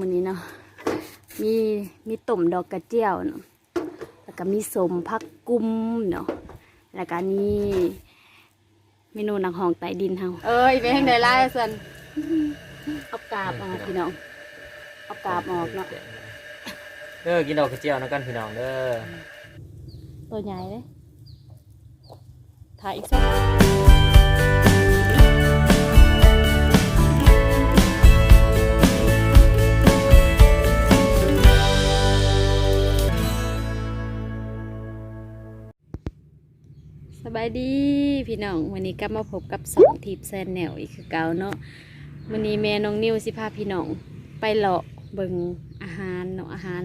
มื้อนี้เนาะมีมีต้มดอกกระเจียวเนาะแล้วก็มีสมพักกุ้มเนาะแล้วก็นี่เมนูหนังหองใต้ดินเฮาเอ้ยไปทางใดล่ะซั่นเอากาบออกพี่น้องเอากาบออกเนาะเด้อกินดอกกระเจียวนะกันพี่น้องเด้อตัวใหญ่เลยถ่ายอีกสักายดีพี่น้องวันนี้ก็มาพบกับสองทีปแซนแนวอีกคือเก่าเนาะวันนี้แม่น้องนิวสิพาพี่น้องไปเลาะเบิงอาหารเนาะอาหาร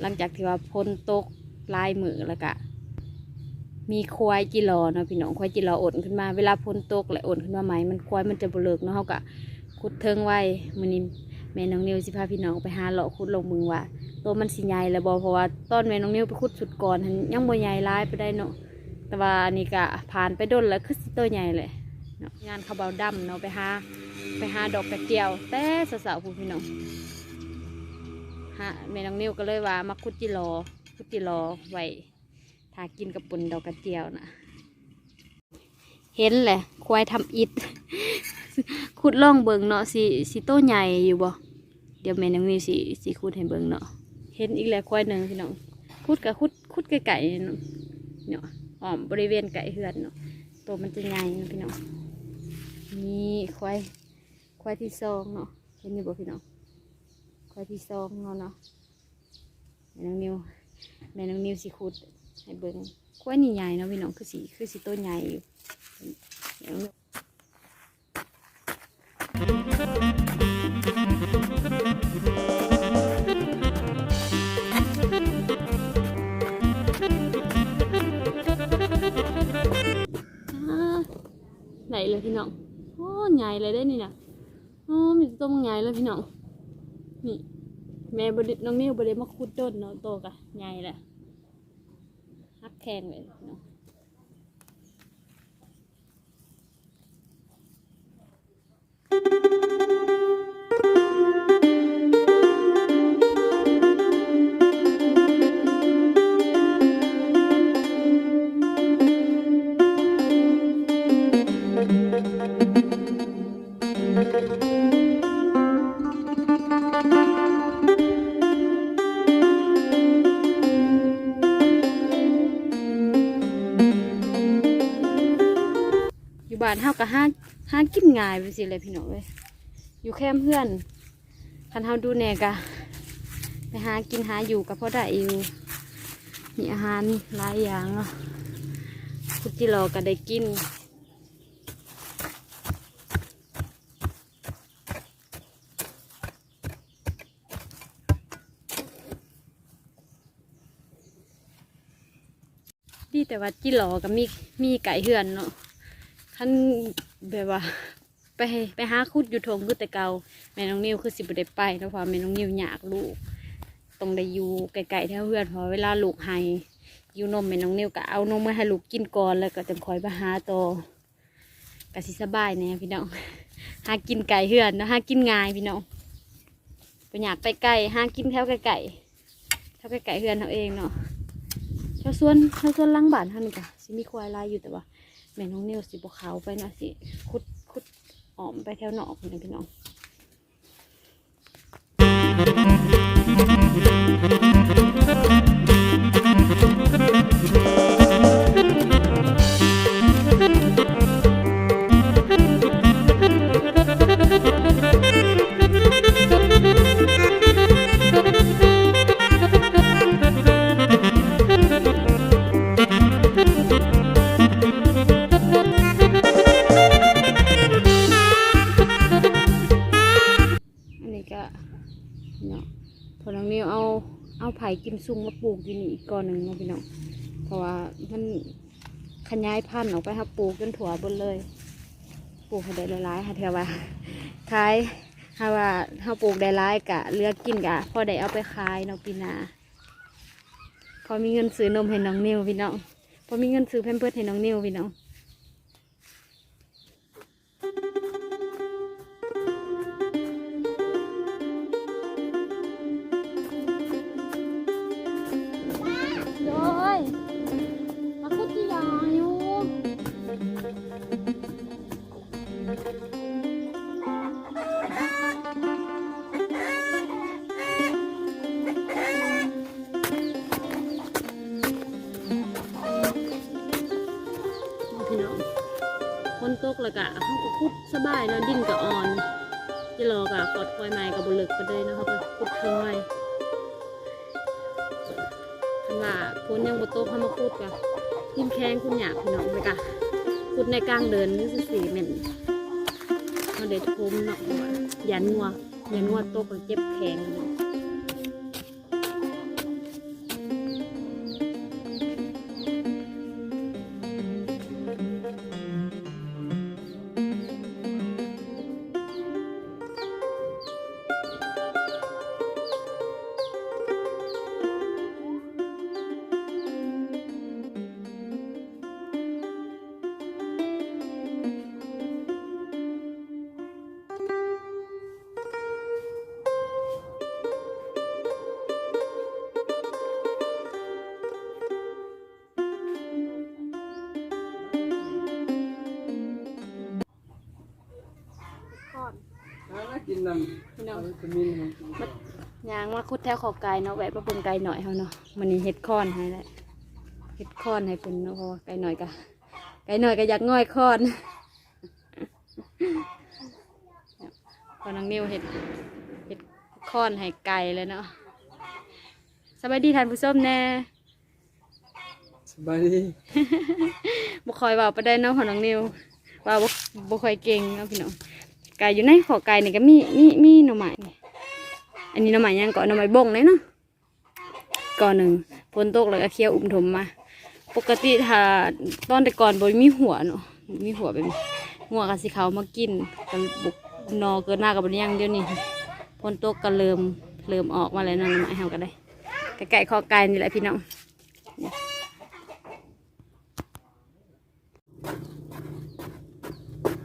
หลังจากที่ว่าพ้นตกลายมือแล้วก็มีควายจิรอเนาะพี่น้องควายจิรออ่นขึ้นมาเวลาพ้นตกและอ่นขึ้นมาใหม่มันควายมันจะบเลิกเนาะเขาก็ขุดเทิงไว้มื้อนี้แม่น้องนิวสิพาพี่น้องไปหาเลาะขุดลงมึงว่าตัวมันสิใหญ่แล้วบ่เพราะว่าตอนแม่น้องนิวไปขุดสุดก่อนหั้นยังบ่ใหญ่ร้ายไปได้เนาะ แต่ว่าอันนี่ก็ผ่านไปดนแล้วคือสิตัวใหญ่เลยเนาะงานเขาเบาดำเนาะไปหาไปหาดอกกระเจียว แต่สาวๆผู้พี่น้องฮะแม่น้องนิวก็เลยว่ามาคุดจิรอคุดจิรอไว้ทากินกับปุ่นดอกกระเจียวนะเห็นแหละควายทำอิดขุดล่องเบิงเนาะสิสิโตใหญ่อยู่บ่เดี๋ยวแม่น้องนิวสิสิขุดให้เบิงเนาะเห็นอีกแล้วควายหนึ่งพี่น้องขุดกับขุดขุดไก่ๆเนาะเนาะ หอมบริเวณไก่เหือนเนาะตัวมันจะใหญ่เนาะพี่น้องนี่ควายควายที่ซองเนาะเห็นอยู่บ่พี่น้องควายที่ซองเนาะเนาะแม่น้องนิวแม่น้องนิวสิขุดให้เบิ้งควายนี่ใหญ่เนาะพี่น้องคือสีคือสีต้นใหญ่อยู่ เลยพี่น้องโอ้ใหญ่เลยได้นี่นะโอ้มีต้นใหญ่เลยพี่น้องนี่ แม่บดน้องนิ้วบดมาคุดต้นเนาะโตกะใหญ่แหละฮักแข็งเลยเนาะองานเฮาก็ห้าห้ากินง่ายไปสิเลยพี่น้องเลยอยู่แค่เพื่อนคันเฮาดูแน่กะไปหากินหาอยู่กับพ่อได้อยู่มีอาหารหลายอย่างเนาะคุดจิรอก็ได้กินดีแต่ว่าจิหลอกับมีมีไก่เหือนเนาะ ท่านแบบว่า ไปไปหาคุดอยู่ทงคือแต่เกาแม่น้องนิวคือสิบได้ไปแล้วพราะแม่น้องนิวอยากลูกต้องได้อยู่ไก่ๆแถวเหือนพอเวลาลูกให้อยู่นมแม่น้องนิวก็เอานมมาให้ลูกกินก่อนแล้วก็จะคอยไปหาตอกะสิสบายแน่พี่น้องหากินไก่เหือนนะหากินง่ายพี่น้องไปอยากไปไก่หากินแถวไก่แถวไก่เหือนเขาเองเนาะชาวสวนชาวสวนหลังบ้านท่านนี่กะสิมีควายลายอยู่แต่ว่า แม่น้องเนี่ยวสิบเขาไปนะสิขุดขุดออมไปแถวหนอกนี่พี่น้อง เอาเอาไผ่กิมซุงมาปลูกที่นี่อีกก้อนหนึ่งเนาะพี่น้องเพราะว่ามันขยายพันธุ์ออกไปครับปลูกจนถั่วบนเลย ปลูกให้ได้หลายๆค่ะแถวว่าขายถ้าว่าถ้าปลูกได้หลายกะเลือกกินกะพอได้เอาไปขายเนาะปีหนาพอมีเงินซื้อนมให้น้องนิวพี่น้องพอมีเงินซื้อแพมเพิร์สให้น้องนิวพี่น้อง แล้วก็เขาก็คุดสบายเนาะดินก็อ่อนจิรอก็กอดคอยใหม่กับบลึกก็เลยนะเขาก็คุดเทิงไว้คันว่าพ้นยังบ่โตเขามาคุดก็ทิมแข้งคุณหยาพี่น้องไปกะคุดในกลางเดินนี่สิสีเหม็นเขาเด็ดทมเนาะว่ายันงัวยันงัวโตกก็เจ็บแข้ง เนาะกินน้พี่น้องำวิตามินของกินยางมาคุดแถวขอบไก่เนาะแวะมาเบิ่งไก่หน่อยเฮาเนาะมันนี่เฮ็ดคอนให้แหละเฮ็ดคอนให้เพิ่นเนาะเพราะว่าไก่หน่อยก็ไก่หน่อยก็อยากง่อยคอนพอน้องนิวเฮ็ดเฮ็ดคอนให้ไก่เลยเนาะสบายดีท่านผู้ชมแน่สบายดีบ่ค่อยเว้าปานใดเนาะพอน้องนิวเว่าบ่บ่ค่อยเก่งเนาะพี่น้อง ไก่อยู่ในขอไก่นี่ก็มีมีมีหน่อไม้นี่อันนี้หน่อไม้ยังก่อนหน่อไม้บ่งเลยเนาะก่อนหนึ่งฝนตกแล้วก็เคี้ยวอุ้มถมมา ปกติถ้าตอนแต่ก่อนบนมีหัวเนาะมีหัวเป็นหัวกับสีขาวมากินกันบุกนอเกินมากับบนยังเดี๋ยวนี้ฝนตกก็เริ่มเริ่มออกมาแล้วเนาะน้ำไม้เฮาก็ได้ไก่ๆคอไก่นี่แหละพี่น้อง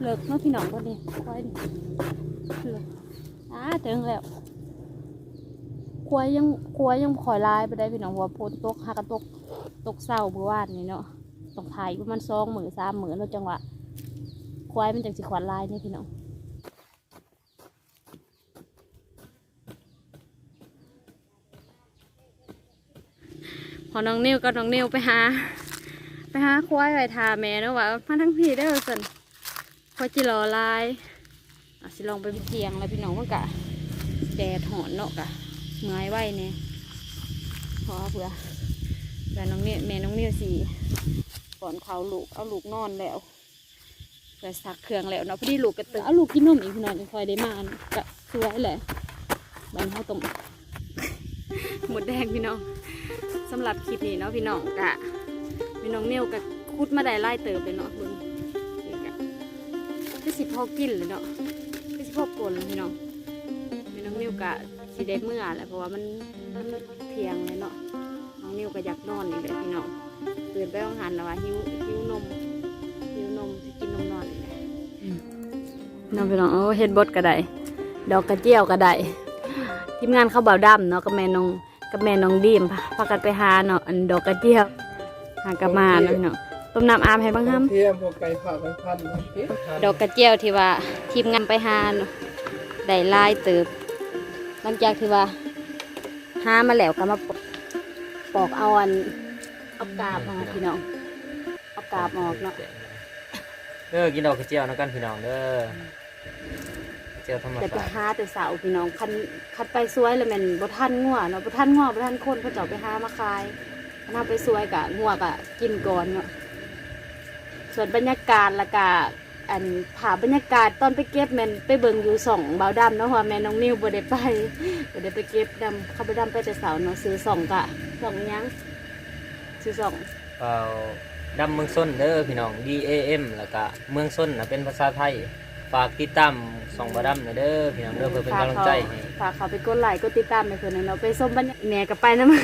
เลิกเนาะพี่น้องก็ดีควายนี่เลิกอ่าถึงแล้วควายยังควายยังคอยลายไปได้พี่น้องว่าโพนตกหากระตกตกเศร้าเมื่อวานนี่เนาะต้องถ่ายประมาณสองหมื่นสามหมื่นแล้วจังหวะควายมันจังสิขวัญลายนี่พี่น้องพอน้องนิวก็น้องนิวไปหา ไปหาควายไปทาแม่เนาะว่ามาทั้งพี่ได้อสันค วายจิรอลายอสิลองไปเทียงแล้วพี่น้องมันกะแดดหอนเนาะกะเมื่อยไว้เนี่ยพอเผื่อแต่น้องเนี่ยแม่น้องเนี่ยสีก่อนเขาลูกเอาลูกนอนแล้วแต่อสักเครื่องแล้วเนาะพอดีลูกกระตือเอาลูกกินนมอีกพี่น้องจะคอยได้มานก็สวยแหละบันเขาต้มหมดแดงพี่น้องสำหรับคลิปนี้เนาะพี่น้องกะพี่น้องเนี่ยกะคุดมาได้ไล่เติบเลยเนาะเบิ่งนี่กะคือ สิพอกินเลยเนาะคือสิพอกลนพี่น้องพี่น้องนิวกะสีเด็กเมื่อแหละเพราะว่ามันมันเที่ยงเลยเนาะน้องนิวก็อยากนอนนี่แหละพี่น้องตื่นไปต้องหันแล้วว่าหิวหิวนมหิวนมสิกินนมนอนนี่แหละน้องพี่น้องโอ้เฮ็ดบดก็ได้ดอกกระเจียวก็ได้ทีมงานเข้าเบาดำเนาะกับแม่น้องกับแม่น้องดีมพากันไปหาเนาะอันดอกกระเจียวหากระมาเนาะ ต้มน้ำอาบให้บ้างครับเทียมพวกไก่ผ่าไปพันเอ๊ะดอกกระเจียวที่ว่าทีมงานไปหาเนาะได้หลายเติบ หลังจากที่ว่าหามาแล้วก็มาปอกปอกเอาอันเอากาบมาพี่น้องเอากาบออกเนาะเด้อกินดอกกระเจียวนะกันพี่น้องเด้อกระเจียวธรรมแต่ไปชาติหาแต่สาวพี่น้องคันคันไปสวยแล้วแมันบ่ทันงัวเนาะบ่ทันงัวบ่ทันคนเขาเจ้าไปหามาขายคันเอาไปสวยกะงัวกะกินก่อนเนาะ ส่วนบรรยากาศและกะอันผาบรรยากาศตอนไปเก็บแมนไปเบิ่งอยู่สองเบาดำเนาะเพราะว่าแม่น้องนิวบ่ได้ไปบ่ได้ไปเก็บดำเขาไปดำไปแต่เสาเนาะซื้อสองกะสองหยังซื้อสองเปล่าดำเมืองส้นเด้อพี่น้อง D A M แล้วก็เมืองส้นนะเป็นภาษาไทยฝากติดตามสองบดำหน่อยเด้อพี่น้องเด้อเพื่อเป็นกำลังใจให้ฝากเขาไปกดไลค์กดติดตามให้เพิ่นหน่อยเนาะไปส้มบรรยากาศแหน่ก็ไปนะมัน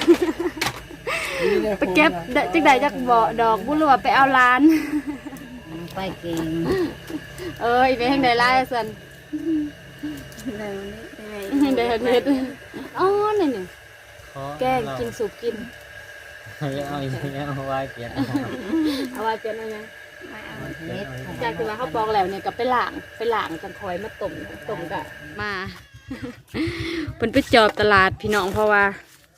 นี่เนี่ยไปเก็บเดจักใดจักบ่ดอกบุหรือว่าไปเอาล้าน ไปเก่งเอ้ยไปทางใดล่ะซั่นได้วันนี้ได้ได้เฮ็ดอ๋อนี่นี่ขอแกงกินสุกกินเอาเอาเอาเอาไว้เปลี่ยนเอาเอาไว้เป็นอะไรไม่เอาเม็ดจากที่ว่าเขาปอกแล้วเนี่ยก็ไปล้างไปล้างจังคอยมาต้มต้มกะมาเพิ่นไปจอบตลาดพี่น้องเพราะว่า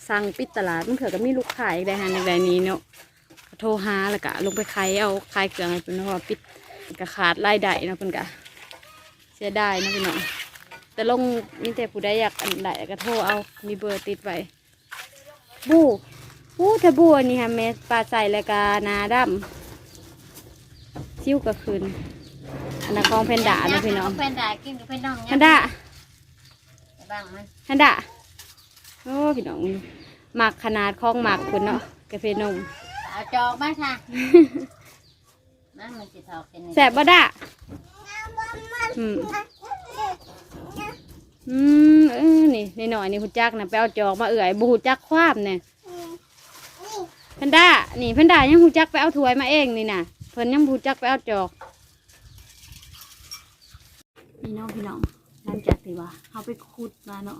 สั่งปิดตลาดมันเถื่อก็มีลูกค้าอีกได้หาในใดนี้เนาะก็ โทรหาแล้วก็ลงไปขายเอาขายเครื่องให้เพิ่นเพราะว่าปิดก็ขาดรายได้เนาะเพิ่นก็เสียดายเนาะพี่น้องแต่ลงมีแต่ผู้ใดอยากอันใดก็โทรเอามีเบอร์ติดไว้บูบูถ้าบูอันนี้ค่ะแม่ปลาใส่แล้วก็นาดำซิ่วก็คืนอันนั้นของเพนดาเนาะพี่น้องเพนดากินกับเพนน้องฮันดาบ้างมันฮันดาโอ้พี่น้องหมักขนาดของหมักคุณเนาะกาแฟนม เอาจอกมาค่ะนั่นมันจะทอกเป็นแสบบ่ดาอืมอืมเออนี่ในหน่อยๆนี่หูจักนะไปเอาจอกมาเอื่อยบูหูจักความเนี่ยเพันดานี่เพันดายังหูจักไปเอาถ้วยมาเองนี่น่ะเพิ่นยังหูจักไปเอาจอกนี่เน้องพี่น้องหลังจากที่ว่าเขาไปขุดมาเนาะ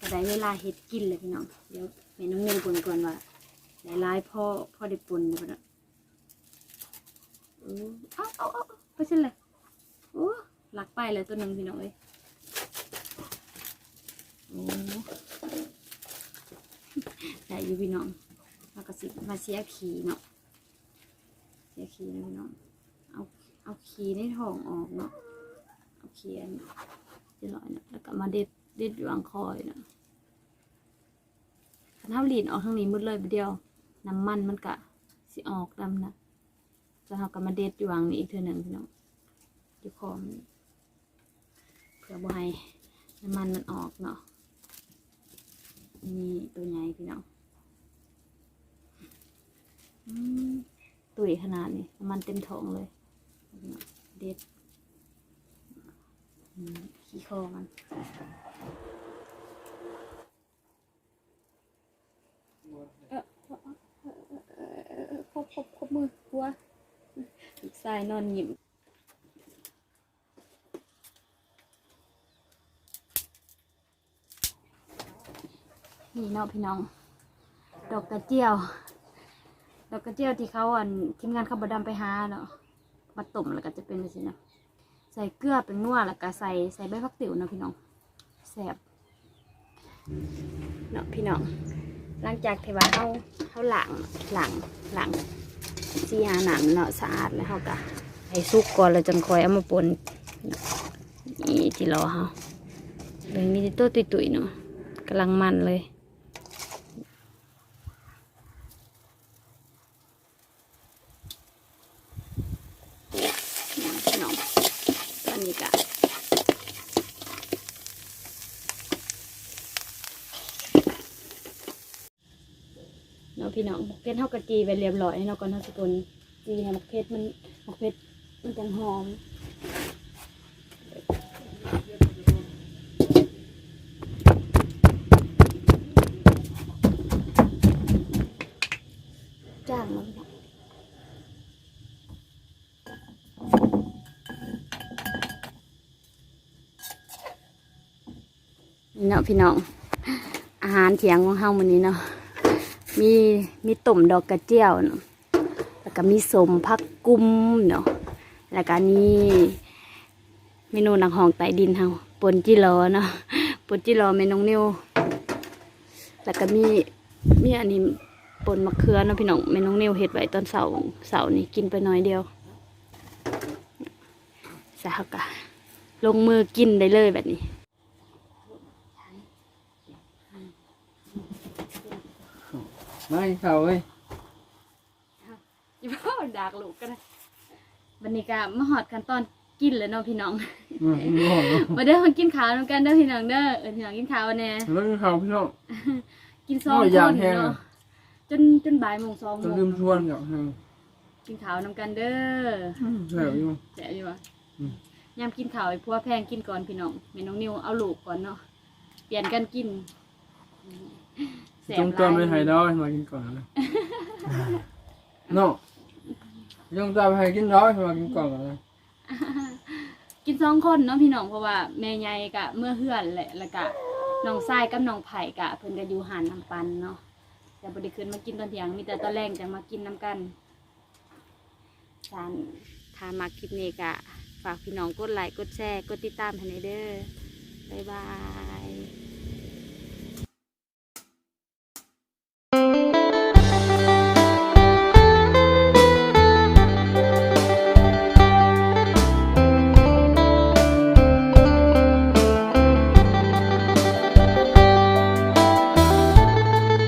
ก็ได้เวลาเฮ็ดกินเลยพี่น้องเดี๋ยวแม่น้องเนยปนก่อนว่า หลายๆพ่อพ่อได้ปนอยู่ปะเนาะเออเอาเอาเอาเอาไปเช่นเลยโอ้หลักไปเลยตัวหนึ่งพี่น้องเอ้ยโอ้ได้อยู่พี่น้องแล้วก็สิมาเสียขี่เนาะเสียขี่นะพี่น้องเอาเอาขี่ในท้องออกเนาะเอาขี่อันเจะลอยเนาะแล้วก็มาเด็ดเด็ดอยู่อังคอยเนาะคันเท้าลีนออกทางนี้หมืดเลยไปเดียว น้ำมันมันกะสิออกดำนะจะเอากำมาเด็ดอยู่วางนี้อีกเทื่อหนึ่งพี่น้องอยู่คอมเพื่อบ่ให้น้ำมันมันออกเนาะนี่ตัวใหญ่พี่น้องตุ๋ยขนาดนี้น้ำมันเต็มท้องเลยเด็ดขี้คอมันเออเออเออเออเออเออครบครบครบมือหัว ลูกชายนอนยิ้มนี่เนาะพี่น้อง ดอกกระเจียว ดอกกระเจียวที่เขาอันทีมงานเขาบดำไปหาเนาะมาต้มแล้วก็จะเป็นแบบนี้นะใส่เกลือเป็นนัวแล้วก็ใส่ใส่ใบพักติ๋วเนาะพี่น้องแซ่บเนาะพี่น้องหลังจากที่ว่าเขาเขาหลังหลังหลัง สีหาหนังเนาะสะอาดแล้วเขาก็ให้สุกก่อนแล้วจังคอยเอามาปนนี่ที่รอเขาเลยมีแต่ตัวตุยๆเนาะกำลังมันเลยพี่น้องตอนนี้ก็เนาะ พี่น้องเพชรเท่ากะจีไปเรียบร้อยเนาะก่อนเท่าสกุลจีให้มักเพชรมันมักเพชรมันจังหอมจ้างแล้วพี่น้องเนาะพี่น้องอาหารเถียงของเฮามื้อนี้เนาะ มีมีต้มดอกกระเจียวเนาะแล้วก็มีสมพักกุ้มเนาะแล้วก็นี่เมนูหนังหองไต้ดินเฮาปนจิโรเนาะปนจิโรเมนูนิวแล้วก็มีมีอันนี้ปนมะเขือเนาะพี่น้องเมนูนิวเฮ็ดไว้ตอนเสาร์เสาร์นี้กินไปหน้อยเดียวสาวกะลงมือกินได้เลยแบบนี้ ไม่เข้าเว้ยอย่าพ่อดากลูกกันบันนี้ก็มาหอดขั้นตอนกินเลยเนาะพี่น้องอืมไม่หอมมาเด้อมากินข้าวนำกันเด้อพี่น้องเด้อเออพี่น้องกินข้าวแน่แล้วก็เข้าพี่น้อง กินซองโอ้ยคอยากนแห้งเนาะอะจนจนบ่ายโมงสองโมจะงลืมชวนกับทางกินข้าวนำกันเด้อแถวอยู่ แจ๋อยู่วะอืม ยามกินข้าวไอ้พวกแพงกินก่อนพี่น้องแม่น้องนิวเอาลูกก่อนเนาะเปลี่ยนกันกิน แสบจงหจำไปลายไฮดอยมากินก่อนเลยเนาะจงจำไปไฮกินร้อยมากินก่อนเลยกินสองคนเนาะพี่น้องเพราะว่าแม่ใหญ่กะเมื่อเฮือนแหละแล้วก็น้องทรายกับน้องไผ่กะเพิ่นก็อยู่หานน้ำปันเนาะแต่บ่ได้ขึ้นมากินตอนเที่ยงมีแต่ตอนแรงจังมากินน้ำกันสารถ้ามาคลิปนี้กะฝากพี่น้องกดไลค์กดแชร์กดติดตามให้หน่อยเด้อบ๊ายบาย